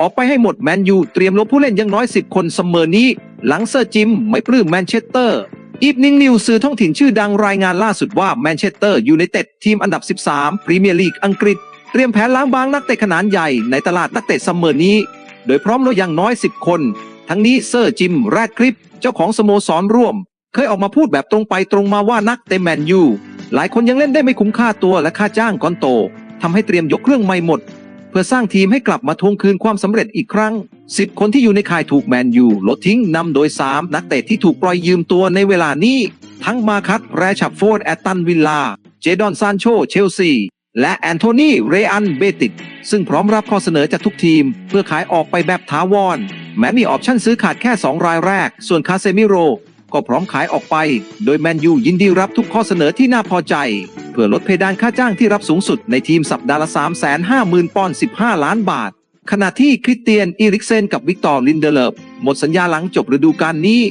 ออกไปให้หมดแมนยูเตรียมลบผู้เล่นยังน้อย 10 คนเสมอนี้ หลังเซอร์จิมไม่ปลื้มแมนเชสเตอร์ อีฟนิงนิวสื่อท้องถิ่นชื่อดังรายงานล่าสุดว่าแมนเชสเตอร์ยูไนเต็ดทีมอันดับ 13 พรีเมียร์ลีกอังกฤษ เตรียมแผนล้างบางนักเตะขนาดใหญ่ในตลาดนักเตะซัมเมอร์นี้ โดยพร้อมล้วอย่างน้อย 10 คน ทั้งนี้เซอร์จิมแรดคลิป เจ้าของสโมสรร่วม เคยออกมาพูดแบบตรงไปตรงมาว่านักเตะแมนยูหลายคนยังเล่นได้ไม่คุ้มค่าตัวและค่าจ้างก้อนโตทำให้เตรียมยกเครื่องใหม่หมด เพื่อสร้างทีมให้กลับมาทวงคืนความสำเร็จอีกครั้ง 10 คนที่อยู่ในข่ายถูกแมนยูลดทิ้งนำโดย 3 นักเตะที่ถูกปล่อยยืมตัวในเวลานี้ ทั้งมาคัตแรชับโฟร์ดแอตตันวิลลา เจดอนซานโช เชลซี และแอนโทนีเรอันเบติดซึ่งพร้อมรับข้อเสนอจากทุกทีม เพื่อขายออกไปแบบถาวร แม้มีออปชั่นซื้อขาดแค่ 2 รายแรก ส่วนคาเซมิโรก็พร้อมขายออกไป โดยแมนยูยินดีรับทุกข้อเสนอที่น่าพอใจ เพื่อลดเพดานค่าจ้างที่รับสูงสุดในทีมสัปดาห์ละ 350,000 ปอนด์ 15 ล้านบาท ขณะที่คริสเตียน อีริกเซนกับวิกตอร์ ลินเดเลฟหมดสัญญาหลังจบฤดูกาลนี้